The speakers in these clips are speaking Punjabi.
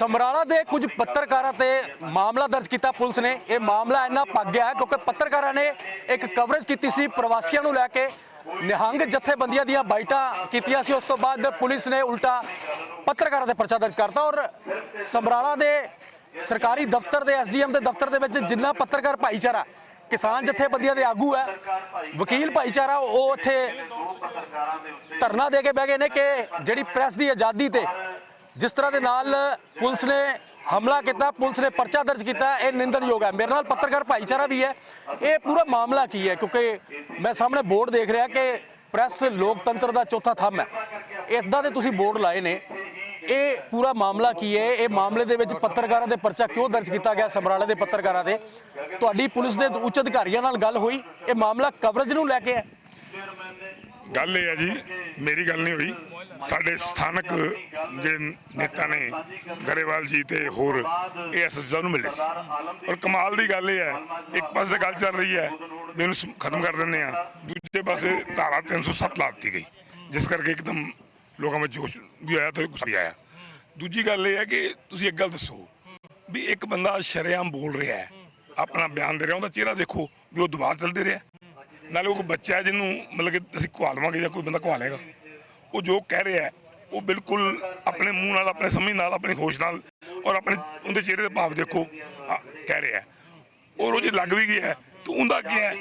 ਸਮਰਾਲਾ ਦੇ ਕੁਝ ਪੱਤਰਕਾਰਾਂ ਤੇ ਮਾਮਲਾ ਦਰਜ ਕੀਤਾ ਪੁਲਿਸ ਨੇ। ਇਹ ਮਾਮਲਾ ਇੰਨਾ ਪੱਕ ਗਿਆ ਕਿਉਂਕਿ ਪੱਤਰਕਾਰਾਂ ਨੇ ਇੱਕ ਕਵਰੇਜ ਕੀਤੀ ਸੀ ਪ੍ਰਵਾਸੀਆਂ ਨੂੰ ਲੈ ਕੇ। ਨਿਹੰਗ ਜਥੇਬੰਦੀਆਂ ਦੀਆਂ ਬਾਈਟਾਂ ਕੀਤੀਆਂ ਸੀ। ਉਸ ਤੋਂ ਬਾਅਦ ਪੁਲਿਸ ਨੇ ਉਲਟਾ ਪੱਤਰਕਾਰਾਂ ਤੇ ਪਰਚਾ ਦਰਜ ਕਰਤਾ ਔਰ ਸਮਰਾਲਾ ਦੇ ਸਰਕਾਰੀ ਦਫ਼ਤਰ ਦੇ, ਐਸਡੀਐਮ ਦੇ ਦਫ਼ਤਰ ਦੇ ਵਿੱਚ ਜਿੰਨਾ ਪੱਤਰਕਾਰ ਭਾਈਚਾਰਾ, ਕਿਸਾਨ ਜਥੇਬੰਦੀਆਂ ਦੇ ਆਗੂ ਹੈ, ਵਕੀਲ ਭਾਈਚਾਰਾ, ਉਹ ਉੱਥੇ ਧਰਨਾ ਦੇ ਕੇ ਬਹਿ ਗਏ ਨੇ ਕਿ ਜਿਹੜੀ ਪ੍ਰੈਸ ਦੀ ਆਜ਼ਾਦੀ ਤੇ ਜਿਸ ਤਰ੍ਹਾਂ ਦੇ ਨਾਲ ਪੁਲਿਸ ਨੇ ਹਮਲਾ ਕੀਤਾ, ਪੁਲਿਸ ਨੇ ਪਰਚਾ ਦਰਜ ਕੀਤਾ, ਇਹ ਨਿੰਦਣਯੋਗ ਹੈ। ਮੇਰੇ ਨਾਲ ਪੱਤਰਕਾਰ ਭਾਈਚਾਰਾ ਵੀ ਹੈ। ਇਹ ਪੂਰਾ ਮਾਮਲਾ ਕੀ ਹੈ? ਕਿਉਂਕਿ ਮੈਂ ਸਾਹਮਣੇ ਬੋਰਡ ਦੇਖ ਰਿਹਾ ਕਿ ਪ੍ਰੈਸ ਲੋਕਤੰਤਰ ਦਾ ਚੌਥਾ ਥੰਮ ਹੈ। ਇਦਾਂ ਦੇ ਤੁਸੀਂ ਬੋਰਡ ਲਾਏ ਨੇ। ਇਹ ਪੂਰਾ ਮਾਮਲਾ ਕੀ ਹੈ? ਇਹ ਮਾਮਲੇ ਦੇ ਵਿੱਚ ਪੱਤਰਕਾਰਾਂ ਦੇ ਪਰਚਾ ਕਿਉਂ ਦਰਜ ਕੀਤਾ ਗਿਆ? ਸਮਰਾਲੇ ਦੇ ਪੱਤਰਕਾਰਾਂ ਦੇ। ਤੁਹਾਡੀ ਪੁਲਿਸ ਦੇ ਉੱਚ ਅਧਿਕਾਰੀਆਂ ਨਾਲ ਗੱਲ ਹੋਈ। ਇਹ ਮਾਮਲਾ ਕਵਰੇਜ ਨੂੰ ਲੈ ਕੇ ਹੈ। ਗੱਲ ਇਹ ਹੈ ਜੀ, ਮੇਰੀ ਗੱਲ ਨਹੀਂ ਹੋਈ। ਸਾਡੇ ਸਥਾਨਕ ਜਿਹੜੇ ਨੇਤਾ ਨੇ ਗਰੇਵਾਲ ਜੀ ਤੇ ਹੋਰ ਏਐਸਐਸ ਨੂੰ ਮਿਲੇ ਸੀ। ਔਰ ਕਮਾਲ ਦੀ ਗੱਲ ਇਹ ਹੈ, ਇੱਕ ਪਾਸੇ ਤਾਂ ਗੱਲ ਚੱਲ ਰਹੀ ਹੈ ਵੀ ਇਹਨੂੰ ਖਤਮ ਕਰ ਦਿੰਦੇ ਆ ਦੂਜੇ ਪਾਸੇ ਧਾਰਾ 307 ਲਾ ਦਿੱਤੀ ਗਈ, ਜਿਸ ਕਰਕੇ ਇੱਕਦਮ ਲੋਕਾਂ ਵਿੱਚ ਜੋਸ਼ ਵੀ ਆਇਆ ਤੇ ਗੁੱਸਾ ਵੀ ਆਇਆ। ਦੂਜੀ ਗੱਲ ਇਹ ਹੈ ਕਿ ਤੁਸੀਂ ਇੱਕ ਗੱਲ ਦੱਸੋ ਵੀ ਇੱਕ ਬੰਦਾ ਸ਼ਰੇਆਮ ਬੋਲ ਰਿਹਾ ਹੈ, ਆਪਣਾ ਬਿਆਨ ਦੇ ਰਿਹਾ, ਉਹਦਾ ਚਿਹਰਾ ਦੇਖੋ ਵੀ ਉਹ ਦੁਬਾਰਾ ਚੱਲਦੇ ਰਿਹਾ। ਨਾਲੇ ਉਹ ਬੱਚਾ ਜਿਹਨੂੰ ਮਤਲਬ ਕਿ ਅਸੀਂ ਘਵਾ ਲਵਾਂਗੇ ਜਾਂ ਕੋਈ ਬੰਦਾ ਘਵਾ ਲਏਗਾ। ਉਹ ਜੋ ਕਹਿ ਰਿਹਾ ਉਹ ਬਿਲਕੁਲ ਆਪਣੇ ਮੂੰਹ ਨਾਲ ਆਪਣੇ ਸਮਝ ਨਾਲ ਆਪਣੀ ਹੋਸ਼ ਨਾਲ ਔਰ ਆਪਣੇ ਉਹਦੇ ਚਿਹਰੇ ਦੇ ਭਾਵ ਦੇਖੋ ਆ, ਕਹਿ ਰਿਹਾ ਹੈ। ਔਰ ਉਹ ਜੇ ਲੱਗ ਵੀ ਗਿਆ ਹੈ ਤਾਂ ਉਹਦਾ ਕੀ ਹੈ?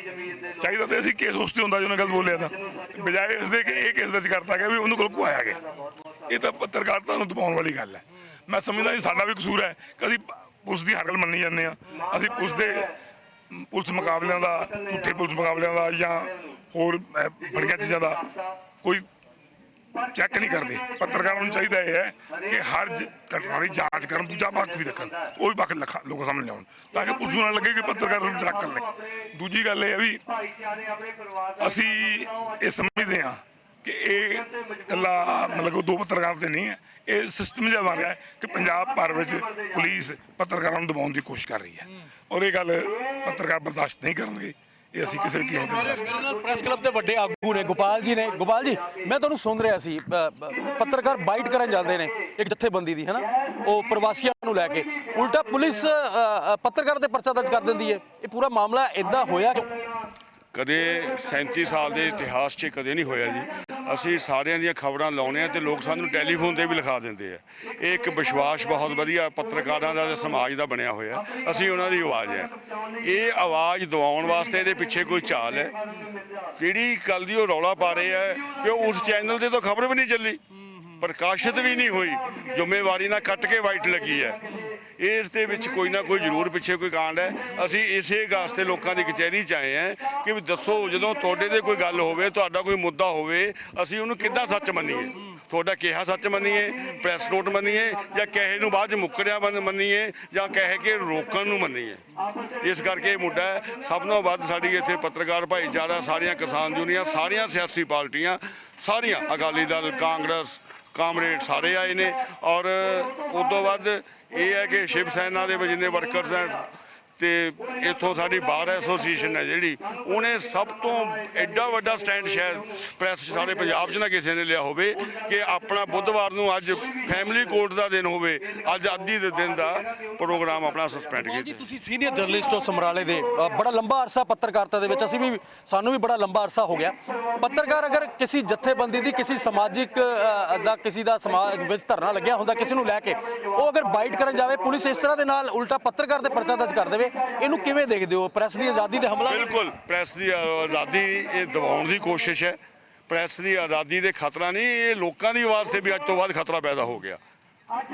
ਚਾਹੀਦਾ ਤੇ ਅਸੀਂ ਕੇਸ ਉਸ ਤੇ ਹੁੰਦਾ ਜਿਹਨੇ ਗੱਲ ਬੋਲਿਆ ਤਾਂ। ਤੇ ਬਜਾਏ ਇਸ ਦੇ ਕਿ ਇਹ ਕੇਸ ਦਰਜ ਕਰਤਾ ਗਿਆ ਵੀ ਉਹਨੂੰ ਕੋਲ ਘਵਾਇਆ ਗਿਆ। ਇਹ ਤਾਂ ਪੱਤਰਕਾਰਤਾ ਨੂੰ ਦਬਾਉਣ ਵਾਲੀ ਗੱਲ ਹੈ। ਮੈਂ ਸਮਝਦਾ ਜੀ ਸਾਡਾ ਵੀ ਕਸੂਰ ਹੈ ਕਿ ਅਸੀਂ ਪੁਲਿਸ ਦੀ ਹਰ ਗੱਲ ਮੰਨੀ ਜਾਂਦੇ ਆ ਅਸੀਂ ਪੁਲਿਸ ਦੇ ਪੁਲਿਸ ਮੁਕਾਬਲਿਆਂ ਦਾ ਝੂਠੇ ਪੁਲਿਸ ਮੁਕਾਬਲਿਆਂ ਦਾ ਜਾਂ ਹੋਰ ਅਹ, ਬੜੀਆਂ ਚੀਜ਼ਾਂ ਦਾ ਕੋਈ ਚੈੱਕ ਨਹੀਂ ਕਰਦੇ। ਪੱਤਰਕਾਰਾਂ ਨੂੰ ਚਾਹੀਦਾ ਇਹ ਹੈ ਕਿ ਹਰ ਜ- ਘਟਨਾ ਦੀ ਜਾਂਚ ਕਰਨ, ਦੂਜਾ ਪੱਖ ਵੀ ਰੱਖਣ ਉਹ ਵੀ ਪੱਖ ਲਖਾ- ਲੋਕਾਂ ਸਾਹਮਣੇ ਲਿਆਉਣ, ਤਾਂ ਕਿ ਪੁਲਿਸ ਨੂੰ ਨਾ ਲੱਗੇ ਕਿ ਪੱਤਰਕਾਰ ਨੂੰ ਟਰੱਕ ਕਰ ਦੂਜੀ ਗੱਲ ਇਹ ਹੈ ਵੀ ਅਸੀਂ ਇਹ ਸਮਝਦੇ ਹਾਂ ਕਿ ਇਹ ਇਕੱਲਾ ਮਤਲਬ ਕਿ ਦੋ ਪੱਤਰਕਾਰ ਤੇ ਨਹੀਂ ਹੈ। ਇਹ ਸਿਸਟਮ ਜਿਹਾ ਬਣ ਰਿਹਾ ਹੈ ਕਿ ਪੰਜਾਬ ਭਰ ਵਿੱਚ ਪੁਲਿਸ ਪੱਤਰਕਾਰਾਂ ਨੂੰ ਦਬਾਉਣ ਦੀ ਕੋਸ਼ਿਸ਼ ਕਰ ਰਹੀ ਹੈ। ਔਰ ਇਹ ਗੱਲ ਪੱਤਰਕਾਰ ਬਰਦਾਸ਼ਤ ਨਹੀਂ ਕਰਨਗੇ। ਇਹ ਅਸੀਂ ਕਿਸੇ ਬਰਦਾਸ਼ਤ ਮੇਰੇ ਨਾਲ ਪ੍ਰੈਸ ਕਲੱਬ ਦੇ ਵੱਡੇ ਆਗੂ ਨੇ ਗੋਪਾਲ ਜੀ ਨੇ। ਗੋਪਾਲ ਜੀ ਮੈਂ ਤੁਹਾਨੂੰ ਸੁਣ ਰਿਹਾ ਸੀ ਪੱਤਰਕਾਰ ਬਾਈਟ ਕਰਨ ਜਾਂਦੇ ਨੇ ਇੱਕ ਜਥੇਬੰਦੀ ਦੀ ਹੈਨਾ? ਉਹ ਪ੍ਰਵਾਸੀਆਂ ਨੂੰ ਲੈ ਕੇ। ਉਲਟਾ ਪੁਲਿਸ ਪੱਤਰਕਾਰ ਤੇ ਪਰਚਾ ਦਰਜ ਕਰ ਦਿੰਦੀ ਹੈ। ਇਹ ਪੂਰਾ ਮਾਮਲਾ ਇਦਾਂ ਹੋਇਆ ਕਿਉਂ? ਕਦੇ 37 ਸਾਲ ਦੇ ਇਤਿਹਾਸ 'ਚ ਕਦੇ ਨਹੀਂ ਹੋਇਆ ਜੀ। ਅਸੀਂ ਸਾਰਿਆਂ ਦੀਆਂ ਖਬਰਾਂ ਲਾਉਣੇ ਆ ਤੇ ਲੋਕ ਸਾਨੂੰ ਟੈਲੀਫੋਨ ਤੇ ਵੀ ਲਿਖਾ ਦਿੰਦੇ ਆ। ਇਹ ਇੱਕ ਵਿਸ਼ਵਾਸ ਬਹੁਤ ਵਧੀਆ ਪੱਤਰਕਾਰਾਂ ਦਾ ਤੇ ਸਮਾਜ ਦਾ ਬਣਿਆ ਹੋਇਆ। ਅਸੀਂ ਉਹਨਾਂ ਦੀ ਆਵਾਜ਼ ਹੈ। ਇਹ ਆਵਾਜ਼ ਦਵਾਉਣ ਵਾਸਤੇ ਇਹਦੇ ਪਿੱਛੇ ਕੋਈ ਚਾਲ ਹੈ। ਜਿਹੜੀ ਕੱਲ ਦੀ ਉਹ ਰੌਲਾ ਪਾ ਰਹੇ ਆ ਕਿ ਉਹ ਉਸ ਚੈਨਲ ਤੇ ਤਾਂ ਖਬਰ ਵੀ ਨਹੀਂ ਚੱਲੀ। ਪ੍ਰਕਾਸ਼ਿਤ ਵੀ ਨਹੀਂ ਹੋਈ। ਜ਼ਿੰਮੇਵਾਰੀ ਨਾਲ ਕੱਟ ਕੇ ਵਾਈਟ ਲੱਗੀ ਹੈ। ਇਸ ਦੇ ਵਿੱਚ ਕੋਈ ਨਾ ਕੋਈ ਜ਼ਰੂਰ ਪਿੱਛੇ ਕੋਈ ਕਾਂਡ ਹੈ। ਅਸੀਂ ਇਸੇ ਵਾਸਤੇ ਲੋਕਾਂ ਦੀ ਕਚਹਿਰੀ 'ਚ ਆਏ ਹਾਂ ਕਿ ਵੀ ਦੱਸੋ ਜਦੋਂ ਤੁਹਾਡੇ ਤੇ ਕੋਈ ਗੱਲ ਹੋਵੇ ਤੁਹਾਡਾ ਕੋਈ ਮੁੱਦਾ ਹੋਵੇ ਅਸੀਂ ਉਹਨੂੰ ਕਿੱਦਾਂ ਸੱਚ ਮੰਨੀਏ? ਤੁਹਾਡਾ ਕਿਹਾ ਸੱਚ ਮੰਨੀਏ? ਪ੍ਰੈਸ ਨੋਟ ਮੰਨੀਏ? ਜਾਂ ਕਹੇ ਨੂੰ ਬਾਅਦ ਚ ਮੁੱਕਰਿਆ ਮੰਨ- ਮੰਨੀਏ? ਜਾਂ ਕਹੇ ਕੇ ਰੋਕਣ ਨੂੰ ਮੰਨੀਏ? ਇਸ ਕਰਕੇ ਇਹ ਮੁੱਦਾ ਹੈ। ਸਭ ਤੋਂ ਵੱਧ ਸਾਡੀ ਇੱਥੇ ਪੱਤਰਕਾਰ ਭਾਈਚਾਰਾ ਸਾਰੀਆਂ ਕਿਸਾਨ ਯੂਨੀਅਨ ਸਾਰੀਆਂ ਸਿਆਸੀ ਪਾਰਟੀਆਂ ਸਾਰੀਆਂ ਅਕਾਲੀ ਦਲ ਕਾਂਗਰਸ ਕਾਮਰੇਡ ਸਾਰੇ ਆਏ ਨੇ ਔਰ ਉਸ ਤੋਂ ਬਾਅਦ ਇਹ ਹੈ ਕਿ ਸ਼ਿਵ ਸੈਨਾ ਦੇ ਜਿੰਨੇ ਵਰਕਰਸ ਹੈ ਤੇ ਇੱਥੋਂ ਸਾਡੀ ਬਾਰ ਐਸੋਸੀਏਸ਼ਨ ਹੈ ਜਿਹੜੀ ਉਹਨੇ ਸਭ ਤੋਂ ਐਡਾ ਵੱਡਾ ਸਟੈਂਡ ਸ਼ਾਇਦ ਪ੍ਰੈਸ ਸਾਰੇ ਪੰਜਾਬ 'ਚ ਨਾ ਕਿਸੇ ਨੇ ਲਿਆ ਹੋਵੇ ਕਿ ਆਪਣਾ ਬੁੱਧਵਾਰ ਨੂੰ ਅੱਜ ਫੈਮਿਲੀ ਕੋਰਟ ਦਾ ਦਿਨ ਹੋਵੇ ਅੱਜ ਆਦੀ ਦੇ ਦਿਨ ਦਾ ਪ੍ਰੋਗਰਾਮ ਆਪਣਾ ਸਸਪੈਂਡ ਜੀ ਕੀਤਾ। ਤੁਸੀਂ ਸੀਨੀਅਰ ਜਰਨਲਿਸਟ ਹੋ ਸਮਰਾਲੇ ਦੇ ਬੜਾ ਲੰਬਾ ਅਰਸਾ ਪੱਤਰਕਾਰਤਾ ਦੇ ਵਿੱਚ ਅਸੀਂ ਵੀ ਸਾਨੂੰ ਵੀ ਬੜਾ ਲੰਬਾ ਅਰਸਾ ਹੋ ਗਿਆ। ਪੱਤਰਕਾਰ ਅਗਰ ਕਿਸੇ ਜਥੇਬੰਦੀ ਦੀ ਕਿਸੇ ਸਮਾਜਿਕ ਦਾ ਕਿਸੇ ਦਾ ਸਮਾਜ ਵਿੱਚ ਧਰਨਾ ਲੱਗਿਆ ਹੁੰਦਾ ਕਿਸੇ ਨੂੰ ਲੈ ਕੇ ਉਹ ਅਗਰ ਬਾਈਟ ਕਰਨ ਜਾਵੇ ਪੁਲਿਸ ਇਸ ਤਰ੍ਹਾਂ ਦੇ ਨਾਲ ਉਲਟਾ ਪੱਤਰਕਾਰ ਤੇ ਪਰਚਾ ਦਰਜ ਕਰ ਦੇਵੇ ਇਹਨੂੰ ਕਿਵੇਂ ਦੇਖਦੇ ਹੋ? ਪ੍ਰੈਸ ਦੀ ਆਜ਼ਾਦੀ ਤੇ ਹਮਲਾ ਬਿਲਕੁਲ, ਪ੍ਰੈਸ ਦੀ ਆਜ਼ਾਦੀ ਇਹ ਦਿਵਾਉਣ ਦੀ ਕੋਸ਼ਿਸ਼ ਹੈ। ਪ੍ਰੈਸ ਦੀ ਆਜ਼ਾਦੀ ਦੇ ਖਤਰਾ ਨਹੀਂ, ਇਹ ਲੋਕਾਂ ਦੀ ਆਵਾਜ਼ ਤੇ ਵੀ ਅੱਜ ਤੋਂ ਬਾਅਦ ਖਤਰਾ ਪੈਦਾ ਹੋ ਗਿਆ।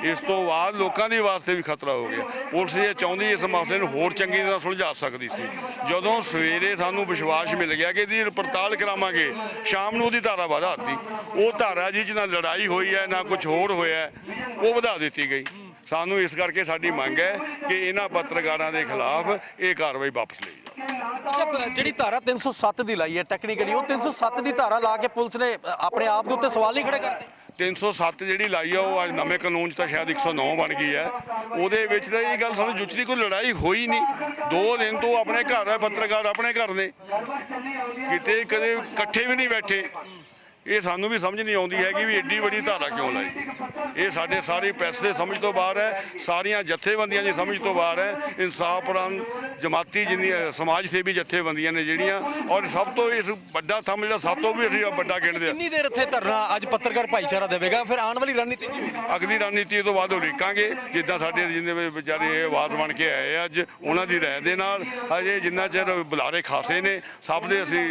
ਇਸ ਤੋਂ ਬਾਅਦ ਲੋਕਾਂ ਦੀ ਵਾਸਤੇ ਵੀ ਖਤਰਾ ਹੋ ਗਿਆ। ਪੁਲਿਸ ਇਹ ਚਾਹੁੰਦੀ ਇਸ ਮਸਲੇ ਨੂੰ ਹੋਰ ਚੰਗੀ ਤਰ੍ਹਾਂ ਸੁਲਝਾ ਸਕਦੀ ਸੀ। ਜਦੋਂ ਸਵੇਰੇ ਸਾਨੂੰ ਵਿਸ਼ਵਾਸ ਮਿਲ ਗਿਆ ਕਿ ਇਹਦੀ ਪੜਤਾਲ ਕਰਾਵਾਂਗੇ, ਸ਼ਾਮ ਨੂੰ ਉਹਦੀ ਧਾਰਾ ਵਧਾ ਦਿੱਤੀ ਉਹ ਧਾਰਾ ਜੀ 'ਚ ਨਾ ਲੜਾਈ ਹੋਈ ਹੈ, ਨਾ ਕੁਝ ਹੋਰ ਹੋਇਆ, ਉਹ ਵਧਾ ਦਿੱਤੀ ਗਈ। ਸਾਨੂੰ ਇਸ ਕਰਕੇ ਸਾਡੀ ਮੰਗ ਹੈ ਕਿ ਇਹਨਾਂ ਪੱਤਰਕਾਰਾਂ ਦੇ ਖਿਲਾਫ ਇਹ ਕਾਰਵਾਈ ਵਾਪਸ ਲਈ ਜਾਵੇ। ਅੱਛਾ ਜਿਹੜੀ ਧਾਰਾ 307 ਦੀ ਲਾਈ ਹੈ ਟੈਕਨੀਕਲੀ ਉਹ 307 ਦੀ ਧਾਰਾ ਲਾ ਕੇ ਪੁਲਿਸ ਨੇ ਆਪਣੇ ਆਪ ਦੇ ਉੱਤੇ ਸਵਾਲ ਨਹੀਂ ਖੜੇ ਕਰਤੇ। 307 ਜਿਹੜੀ ਲਾਈ ਆ ਉਹ ਅੱਜ ਨਵੇਂ ਕਾਨੂੰਨ 'ਚ ਤਾਂ ਸ਼ਾਇਦ 109 ਬਣ ਗਈ ਹੈ। ਉਹਦੇ ਵਿੱਚ ਤਾਂ ਇਹ ਗੱਲ ਸਾਨੂੰ ਜੁਚਦੀ ਕੋਈ ਲੜਾਈ ਹੋਈ ਨਹੀਂ। ਦੋ ਦਿਨ ਤੋਂ ਆਪਣੇ ਘਰ ਹੈ ਪੱਤਰਕਾਰ ਆਪਣੇ ਘਰ ਨੇ। ਕਿਤੇ ਕਦੇ ਇਕੱਠੇ ਵੀ ਨਹੀਂ ਬੈਠੇ। ਇਹ ਸਾਨੂੰ ਵੀ ਸਮਝ ਨਹੀਂ ਆਉਂਦੀ ਹੈ ਕਿ ਵੀ ਐਡੀ ਵੱਡੀ ਧਾਰਾ ਕਿਉਂ ਲਾਈ। ਇਹ ਸਾਡੇ ਸਾਰੀ ਪ੍ਰੈਸ ਦੇ ਸਮਝ ਤੋਂ ਬਾਹਰ ਹੈ ਸਾਰੀਆਂ ਜਥੇਬੰਦੀਆਂ ਦੀ ਸਮਝ ਤੋਂ ਬਾਹਰ ਹੈ ਇਨਸਾਫਪੁਰਨ ਜਮਾਤੀ ਜਿੰਨੀਆਂ ਸਮਾਜ ਸੇਵੀ ਜਥੇਬੰਦੀਆਂ ਨੇ ਜਿਹੜੀਆਂ ਔਰ ਸਭ ਤੋਂ ਇਸ ਵੱਡਾ ਥੰਮ ਜਿਹੜਾ ਸਭ ਤੋਂ ਵੀ ਅਸੀਂ ਵੱਡਾ ਗਿਣਦੇ ਹਾਂ। ਕਿੰਨੀ ਦੇਰ ਇੱਥੇ ਧਰਨਾ ਅੱਜ ਪੱਤਰਕਾਰ ਭਾਈਚਾਰਾ ਦੇਵੇਗਾ? ਫਿਰ ਆਉਣ ਵਾਲੀ ਰਣਨੀਤੀ ਕੀ ਹੋਏਗੀ ਅਗਲੀ ਰਣਨੀਤੀ ਤੋਂ ਬਾਅਦ ਉਲੀਕਾਂਗੇ ਜਿੱਦਾਂ ਸਾਡੇ ਜਿੰਨੇ ਵਿਚਾਰੇ ਇਹ ਆਵਾਜ਼ ਬਣ ਕੇ ਆਏ ਆ ਅੱਜ ਉਹਨਾਂ ਦੀ ਰਾਏ ਦੇ ਨਾਲ। ਅਜੇ ਜਿੰਨਾ ਚਿਰ ਬੁਲਾਰੇ ਖਾਸੇ ਨੇ ਸਭ ਦੇ ਅਸੀਂ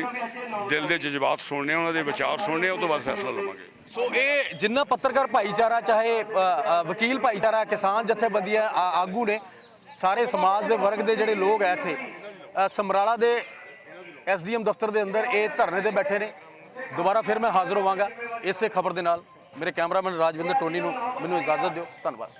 ਦਿਲ ਦੇ ਜਜ਼ਬਾਤ ਸੁਣਨੇ ਉਹਨਾਂ ਦੇ ਵਿਚਾਰ ਸੁਣਨੇ ਉਹ ਤੋਂ ਬਾਅਦ ਫੈਸਲਾ ਲਵਾਂਗੇ। ਸੋ ਇਹ ਜਿੰਨਾ ਪੱਤਰਕਾਰ ਭਾਈਚਾਰਾ ਚਾਹੇ ਅ, ਅ, ਵਕੀਲ ਭਾਈਚਾਰਾ ਕਿਸਾਨ ਜਥੇਬੰਦੀਆਂ ਆ- ਆਗੂ ਨੇ ਸਾਰੇ ਸਮਾਜ ਦੇ ਵਰਗ ਦੇ ਜਿਹੜੇ ਲੋਕ ਆ ਇੱਥੇ ਅ, ਸਮਰਾਲਾ ਦੇ ਐਸਡੀਐਮ ਦਫ਼ਤਰ ਦੇ ਅੰਦਰ ਇਹ ਧਰਨੇ ਤੇ ਬੈਠੇ ਨੇ। ਦੁਬਾਰਾ ਫਿਰ ਮੈਂ ਹਾਜ਼ਰ ਹੋਵਾਂਗਾ ਇਸੇ ਖਬਰ ਦੇ ਨਾਲ। ਮੇਰੇ ਕੈਮਰਾਮੈਨ ਰਾਜਵਿੰਦਰ ਟੋਨੀ ਨੂੰ ਮੈਨੂੰ ਇਜਾਜ਼ਤ ਦਿਓ। ਧੰਨਵਾਦ।